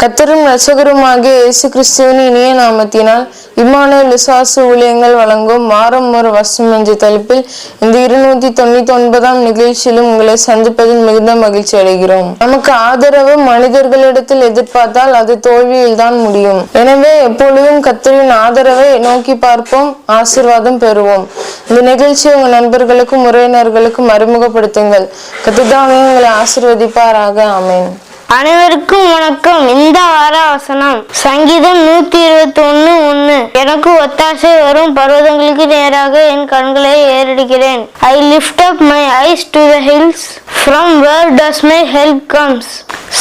கத்தரும் ரசகருமாகிய இயேசு கிறிஸ்துவின் இனிய நாமத்தினால் இம்மானுவேல் விசுவாச ஊழியங்கள் வழங்கும் மாறம் ஒரு வசம் என்ற தலைப்பில் இந்த இருநூத்தி தொண்ணூத்தி ஒன்பதாம் நிகழ்ச்சியிலும் உங்களை சந்திப்பதில் மிகுந்த மகிழ்ச்சி அடைகிறோம். நமக்கு ஆதரவு மனிதர்களிடத்தில் எதிர்பார்த்தால் அது தோல்வியில் தான் முடியும். எனவே எப்பொழுதும் கத்தரின் ஆதரவை நோக்கி பார்ப்போம் ஆசீர்வாதம் பெறுவோம். இந்த நிகழ்ச்சியை உங்க நண்பர்களுக்கும் உறவினர்களுக்கும் அறிமுகப்படுத்துங்கள். கத்துதாமே உங்களை ஆசீர்வதிப்பாராக. அமேன் அனைவருக்கும் வணக்கம். இந்த வார வசனம் சங்கீதம் நூத்தி இருபத்தி ஒன்னு ஒன்னு எனக்கு ஒத்தாசை வரும் பர்வதங்களுக்கு நேராக என் கண்களை ஏறெடுக்கிறேன் I lift up my eyes to the hills from where does my help comes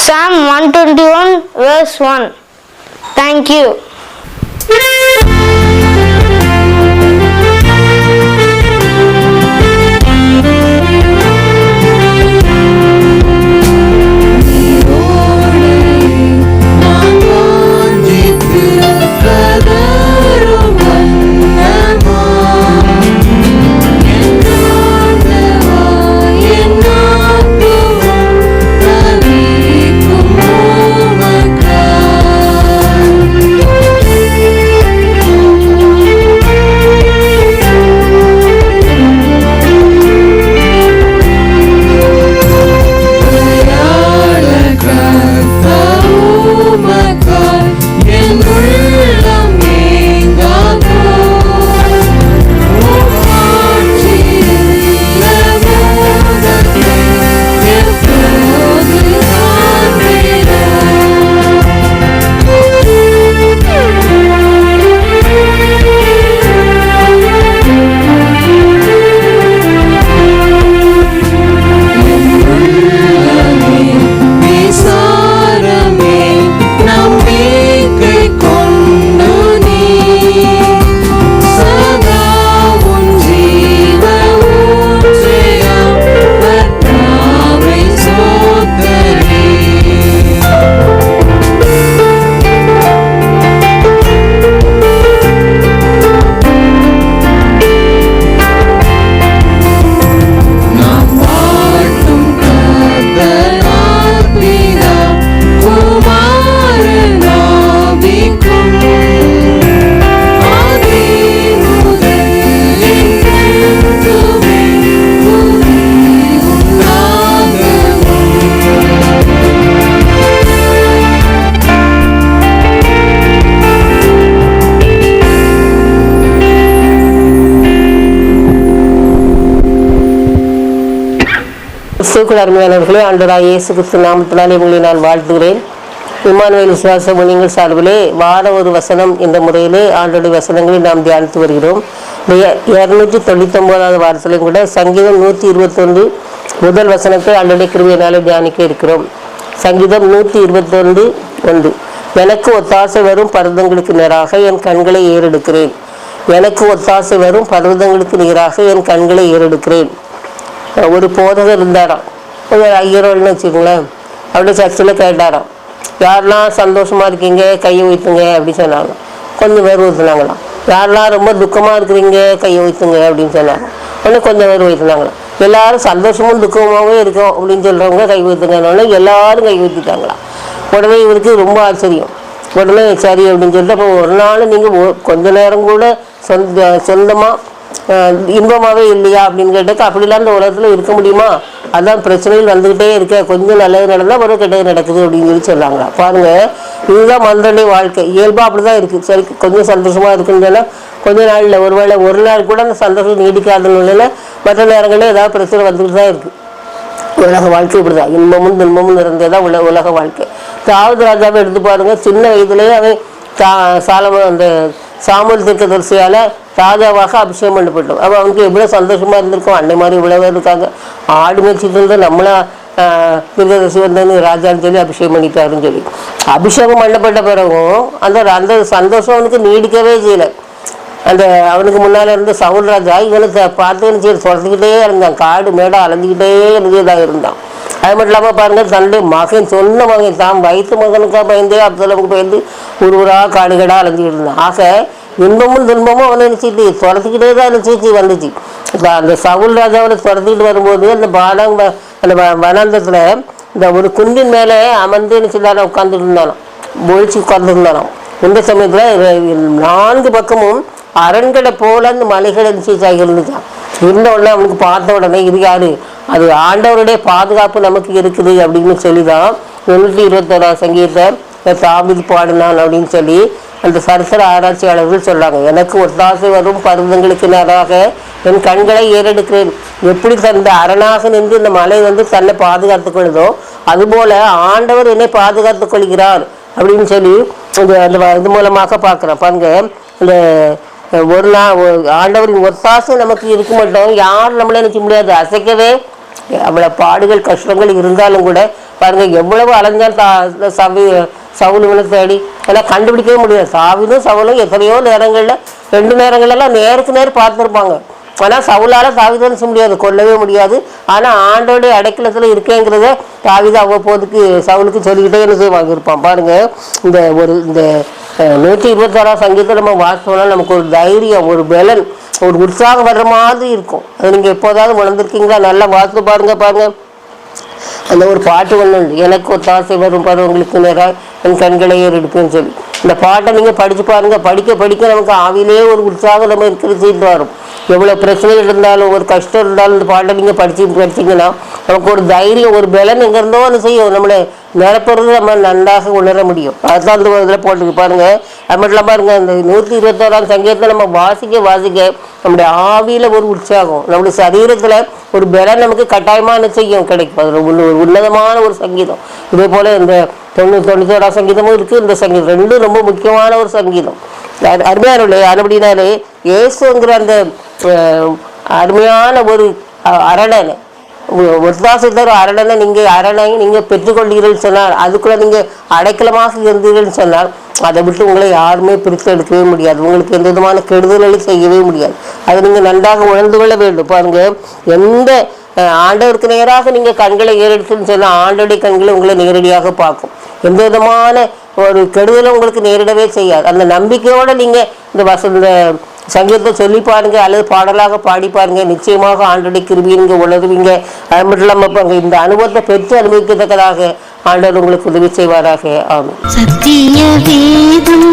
psalm one twenty one verse one thank you கிறிஸ்துக்குள் அருமையானவர்களே ஆண்டவராக இயேசு கிறிஸ்து நாமத்தினாலே உங்களை நான் வாழ்த்துகிறேன். இம்மானுவேல் விசுவாச ஊழியங்கள் சார்பிலே வார ஒரு வசனம் என்ற முறையிலே ஆண்டோடைய வசனங்களை நாம் தியானித்து வருகிறோம். இரநூற்றி தொண்ணூத்தொம்போதாவது வாரத்திலையும் கூட சங்கீதம் நூற்றி இருபத்தொன்று முதல் வசனத்தை ஆண்டோடைய கிருமியினாலே தியானிக்க இருக்கிறோம். சங்கீதம் நூற்றி இருபத்தொன்று ஒன்று எனக்கு ஒத்தாசை வரும் பர்வதங்களுக்கு நேராக என் கண்களை ஏறெடுக்கிறேன். எனக்கு ஒத்தாசை வரும் பர்வதங்களுக்கு நேராக என் கண்களை ஏறெடுக்கிறேன். ஒரு போதகர் இருந்தாராம். ஒரு ஐயரோன்னு வச்சுக்கோங்களேன். அப்படியே சர்ச்சில் கேட்டாராம். யாரெல்லாம் சந்தோஷமாக இருக்கீங்க? கையை ஊற்றுங்க அப்படி சொன்னாங்க. கொஞ்சம் பேர் ஊற்றுனாங்களாம் யாரெல்லாம் ரொம்ப துக்கமாக இருக்கிறீங்க? கையை ஊற்றுங்க அப்படின்னு சொன்னாங்க. உடனே கொஞ்சம் பேர் ஊற்றுனாங்களாம் எல்லாரும் சந்தோஷமும் துக்கமாகவும் இருக்கும் அப்படின்னு சொல்கிறவங்க கை ஊற்றுங்கன்னு எல்லாரும் கை ஊற்றிட்டாங்களாம் உடனே இவருக்கு ரொம்ப ஆச்சரியம். உடனே சரி அப்படின்னு சொல்லிட்டு அப்போ ஒரு நாள் நீங்கள் கொஞ்ச நேரம் கூட சொந்த சொந்தமாக இன்பமாகவே இல்லையா அப்படின்னு கேட்டாக்க அப்படிலாம் இந்த உலகத்தில் இருக்க முடியுமா? அதான் பிரச்சனைகள் வந்துக்கிட்டே இருக்க. கொஞ்சம் நல்லது நடந்தால் ஒரு கெட்டது நடக்குது அப்படின்னு சொல்லி சொல்கிறாங்களா பாருங்கள் இதுதான் மந்தனுடைய வாழ்க்கை. இயல்பாக அப்படி தான் இருக்குது சரி கொஞ்சம் சந்தோஷமாக இருக்குன்னு சொன்னால் கொஞ்ச நாளில் ஒரு வேளை ஒரு நாள் கூட அந்த சந்தோஷம் நீடிக்காத நிலையில் மற்ற நேரங்களில் ஏதாவது பிரச்சனை வந்துக்கிட்டு தான் இருக்குது உலக வாழ்க்கை இப்படி தான் இன்பமும் துன்பமும் இருந்தே உல உலக வாழ்க்கை. தாவது ராஜாவை எடுத்து பாருங்கள் சின்ன வயதுலேயே அவன் சா சாலம அந்த சாமுல் தீர்க்கதரிசியால ராஜாவாக அபிஷேகம் பண்ணப்பட்டோம். அப்போ அவனுக்கு எவ்வளோ சந்தோஷமாக இருந்திருக்கும். அன்னை மாதிரி இவ்வளோ பேர் இருக்காங்க. ஆடு மேய்ச்சிட்டு இருந்து நம்மளா தீர்க்கதரிசி வந்தேன்னு ராஜான்னு சொல்லி அபிஷேகம் பண்ணிட்டாருன்னு சொல்லி. அபிஷேகம் பண்ணப்பட்ட பிறகும் அந்த அந்த சந்தோஷம் அவனுக்கு நீடிக்கவே செய்யலை. அந்த அவனுக்கு முன்னால் இருந்த சவுல் ராஜா இவனை பார்த்து சரி தொடர்ந்துக்கிட்டே இருந்தான். காடு மேடாக அலைஞ்சிக்கிட்டே இருந்ததாக இருந்தான். அது மட்டும் இல்லாமல் பாருங்கள் தன்னுடைய மகன் சொன்ன மகன் தான் வயிற்று மகனுக்காக பயந்து அப்துல்லாவுக்கு பயந்து ஒரு ஊரா காடுகடாக அலைஞ்சிக்கிட்டு இருந்தான். ஆக இன்பமும் துன்பமும் அவனை நினச்சிட்டு துரத்துக்கிட்டே தான் நினச்சி வந்துச்சு. இப்போ அந்த சவுல் ராஜாவில் துரத்திக்கிட்டு வரும்போது அந்த பாடம் அந்த வ- இந்த ஒரு குன்றின் மேலே அமர்ந்து என்ன உட்காந்துட்டு இருந்தாலும் ஒழிச்சு உட்கார்ந்துருந்தாராம் இந்த சமயத்தில் நான்கு பக்கமும் அரண்களை போல அந்த மலைகள் இருந்துச்சு இருந்துச்சான் இருந்த உடனே அவனுக்கு பார்த்த உடனே இது யாரு? அது ஆண்டவருடைய பாதுகாப்பு நமக்கு இருக்குது அப்படின்னு சொல்லி தான் முன்னூற்றி இருபத்தோராம் சங்கீதத்தை தாமிதி பாடினான் அப்படின்னு சொல்லி அந்த சரித்திர ஆராய்ச்சியாளர்கள் சொல்றாங்க. எனக்கு ஒத்தாசை வரும் பருவங்களுக்கு நேராக என் கண்களை ஏறெடுக்கிறேன். எப்படி தந்த அரணாக நின்று இந்த மலை வந்து தன்னை பாதுகாத்துக் கொள்ளுதோ அதுபோல ஆண்டவர் என்னை பாதுகாத்துக் கொள்கிறார் அப்படின்னு சொல்லி இந்த அந்த இது மூலமாக பார்க்குறேன் பாருங்க இந்த ஒரு நாள் ஒரு- ஆண்டவரின் நமக்கு இருக்க மாட்டோம். யாரும் நம்மளே நினைக்க முடியாது. அசைக்கவே அவ்வளோ பாடுகள் கஷ்டங்கள் இருந்தாலும் கூட பாருங்கள் எவ்வளவு அலைஞ்சால் தா இந்த சவி சவுலுகளை தேடி எல்லாம் கண்டுபிடிக்கவே முடியாது. சாவிலும் சவுலும் எத்தனையோ நேரங்களில் ரெண்டு நேரங்களெல்லாம் நேருக்கு நேர் பார்த்துருப்பாங்க. ஆனால் சவுலால் தாவிதான் செய்ய முடியாது. கொல்லவே முடியாது. ஆனால் ஆண்டோடைய அடைக்கலத்தில் இருக்கேங்கிறத தாவிதா அவ்வப்போதுக்கு சவுலுக்கு சொல்லிக்கிட்டே என்ன செய்வாங்க? இருப்பான். பாருங்கள் இந்த ஒரு இந்த நூற்றி இருபத்தாறாம் சங்கீதத்தை நம்ம வாசித்தோம்னா நமக்கு ஒரு தைரியம் ஒரு பலன் ஒரு உற்சாகம் வர்ற மாதிரி இருக்கும். அது நீங்கள் எப்போதாவது வளர்ந்துருக்கீங்களா நல்லா வாசித்து பாருங்க பாருங்க. அந்த ஒரு பாட்டு ஒன்று உண்டு. எனக்கு ஒத்தாசை வரும் பருவங்களுக்கு நேராக என் கண்களை ஏறெடுப்பேன்னு சொல்லி. இந்த பாட்டை நீங்கள் படித்து பாருங்கள் படிக்க படிக்க நமக்கு ஆவிலே ஒரு உற்சாகம் நம்ம இருக்கிறது வரும். எவ்வளோ பிரச்சனைகள் இருந்தாலும் ஒரு கஷ்டம் இருந்தாலும் இந்த பாட்டை நீங்கள் படித்து படிச்சீங்கன்னா நமக்கு ஒரு தைரியம் ஒரு பலன் எங்கேருந்தோ ஒன்று செய்யும். நம்மளை நிரப்புறது நம்ம நன்றாக உணர முடியும். அதுதான் அந்த இதில் போட்டுக்கு பாருங்க அது மட்டும் இல்லாமல் பாருங்க இந்த நூற்றி இருபத்தோராம் சங்கீதத்தை நம்ம வாசிக்க வாசிக்க நம்முடைய ஆவியில் ஒரு உற்சாகம் நம்முடைய சரீரத்தில் ஒரு பலன் நமக்கு கட்டாயமான செய்யும் கிடைக்கும். அதில் ஒரு உன்னதமான ஒரு சங்கீதம். இதே போல் இந்த தொண்ணூற்றி தொண்ணூத்தோராம் சங்கீதமும் இருக்குது இந்த சங்கீதம் ரெண்டும் ரொம்ப முக்கியமான ஒரு சங்கீதம். அது இல்லை அதுபடினாலே இயேசுங்கிற அந்த அருமையான ஒரு அரணன். அரணை ஒத்தாசத்தர் அரணனை நீங்கள் அரணை நீங்கள் பெற்றுக்கொள்கிறீர்கள் சொன்னால் அதுக்குள்ளே நீங்கள் அடைக்கலமாக இருந்தீர்கள் சொன்னால் அதை விட்டு உங்களை யாருமே பிரித்து எடுக்கவே முடியாது. உங்களுக்கு எந்த விதமான கெடுதலையும் செய்யவே முடியாது. அதை நீங்கள் நன்றாக உணர்ந்து கொள்ள வேண்டும். பாருங்க எந்த ஆண்டவருக்கு நேராக நீங்கள் கண்களை ஏறெடுத்துன்னு சொன்னால் ஆண்டோடைய கண்களை உங்களை நேரடியாக பார்க்கும். எந்த விதமான ஒரு கெடுதலும் உங்களுக்கு நேரிடவே செய்யாது. அந்த நம்பிக்கையோடு நீங்கள் இந்த வசந்த சங்கீதத்தை சொல்லி பாருங்க அல்லது பாடலாக பாடி பாருங்க. நிச்சயமாக ஆண்டோடைய கிருவிங்க உணர்வீங்க. அது மட்டும் இல்லாமல் பாருங்க இந்த அனுபவத்தை பெற்று அனுபவிக்கத்தக்கதாக ஆண்டவர் உங்களுக்கு உதவி செய்வாராக. ஆமாம் சத்திய வேதம்